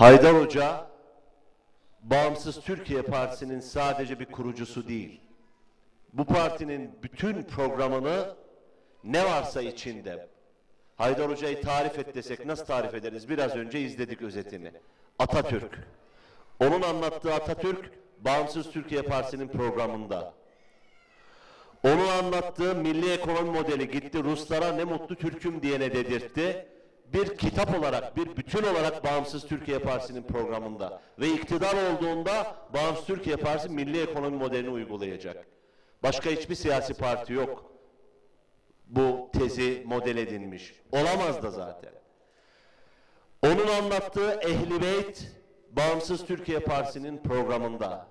Haydar Hoca, Bağımsız Türkiye Partisi'nin sadece bir kurucusu değil. Bu partinin bütün programını ne varsa içinde. Haydar Hoca'yı tarif et desek nasıl tarif ederiz? Biraz önce izledik özetini. Atatürk. Onun anlattığı Atatürk, Bağımsız Türkiye Partisi'nin programında. Onun anlattığı milli ekonomi modeli gitti Ruslara ne mutlu Türk'üm diyene dedirtti. Bir kitap olarak, bir bütün olarak Bağımsız Türkiye Partisi'nin programında. Ve iktidar olduğunda Bağımsız Türkiye Partisi milli ekonomi modelini uygulayacak. Başka hiçbir siyasi parti yok. Bu tezi model edinmiş. Olamaz da zaten. Onun anlattığı Ehli Beyt, Bağımsız Türkiye Partisi'nin programında.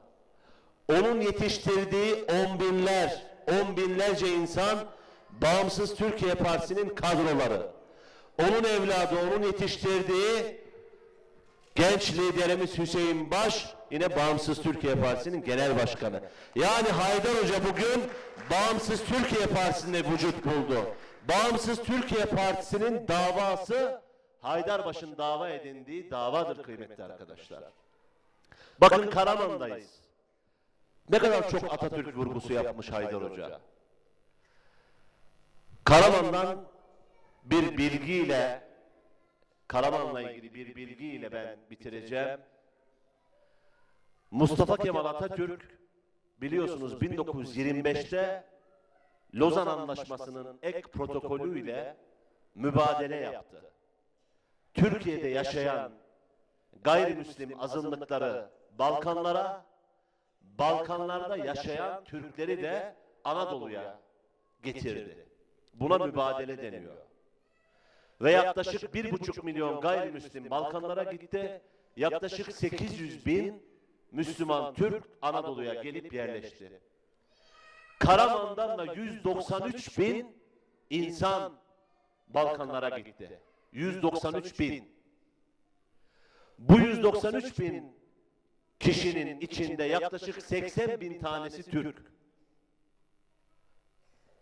Onun yetiştirdiği on binler, on binlerce insan Bağımsız Türkiye Partisi'nin kadroları. Onun evladı, onun yetiştirdiği genç liderimiz Hüseyin Baş yine Bağımsız Türkiye Partisi'nin genel başkanı. Yani Haydar Hoca bugün Bağımsız Türkiye Partisi'nde vücut buldu. Bağımsız Türkiye Partisi'nin davası Haydarbaş'ın dava edindiği davadır kıymetli arkadaşlar. Bakın Karaman'dayız. Ne kadar çok Atatürk vurgusu yapmış Haydar Hoca. Karaman'dan bir bilgiyle Karaman'la ilgili bir bilgiyle ben bitireceğim. Mustafa Kemal Atatürk biliyorsunuz 1925'te Lozan Anlaşması'nın ek protokolüyle mübadele yaptı. Türkiye'de yaşayan gayrimüslim azınlıkları Balkanlara, Balkanlarda yaşayan Türkleri de Anadolu'ya getirdi. Buna mübadele deniyor. Ve yaklaşık bir buçuk milyon gayrimüslim Balkanlara gitti. Yaklaşık 800 bin Müslüman Türk Anadolu'ya gelip yerleşti. Karaman'dan da 193 bin insan Balkanlara gitti. 193 bin. Bu 193 bin kişinin içinde yaklaşık 80 bin tanesi Türk.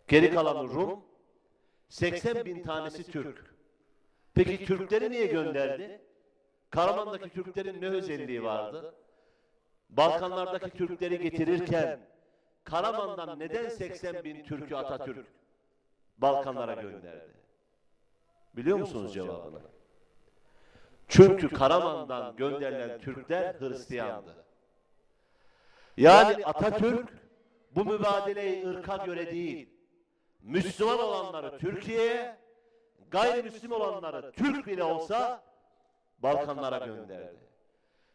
Geri kalanı Rum, 80 bin tanesi Türk. Peki Türkleri niye gönderdi? Karaman'daki Türklerin ne özelliği vardı? Balkanlardaki Türkleri getirirken Karaman'dan neden 80 bin Türk'ü Atatürk Balkanlara gönderdi? Biliyor musunuz cevabını? Çünkü Karaman'dan gönderilen Türkler Hristiyandı. Yani Atatürk bu mübadeleyi ırka göre değil, Müslüman olanları Türkiye'ye, gayrimüslim olanları Türk bile olsa Balkanlara gönderdi.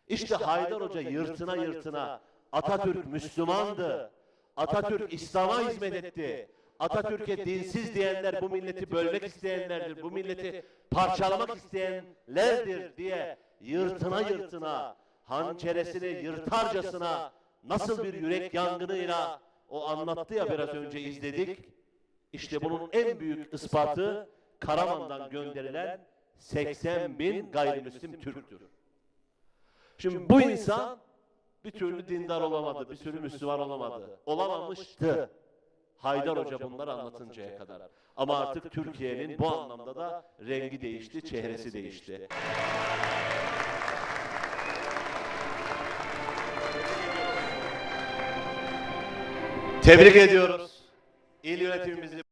İşte Haydar Hoca yırtına yırtına Atatürk Müslümandı. Atatürk İslam'a hizmet etti. Atatürk'e dinsiz diyenler bu milleti bölmek isteyenlerdir. Bu milleti parçalamak isteyenlerdir diye yırtına yırtına hançeresini yırtarcasına nasıl bir yürek yangınıyla o anlattı ya biraz önce izledik. İşte bunun en büyük ispatı Karaman'dan gönderilen 80 bin gayrimüslim Türktür. Şimdi bu insan bir türlü dindar olamadı, bir türlü Müslüman olamadı. Olamamıştı. Haydar Hoca bunları anlatıncaya kadar. Ama artık Türkiye'nin bu anlamda da rengi değişti, çehresi değişti. Tebrik ediyoruz. İl yönetimimizi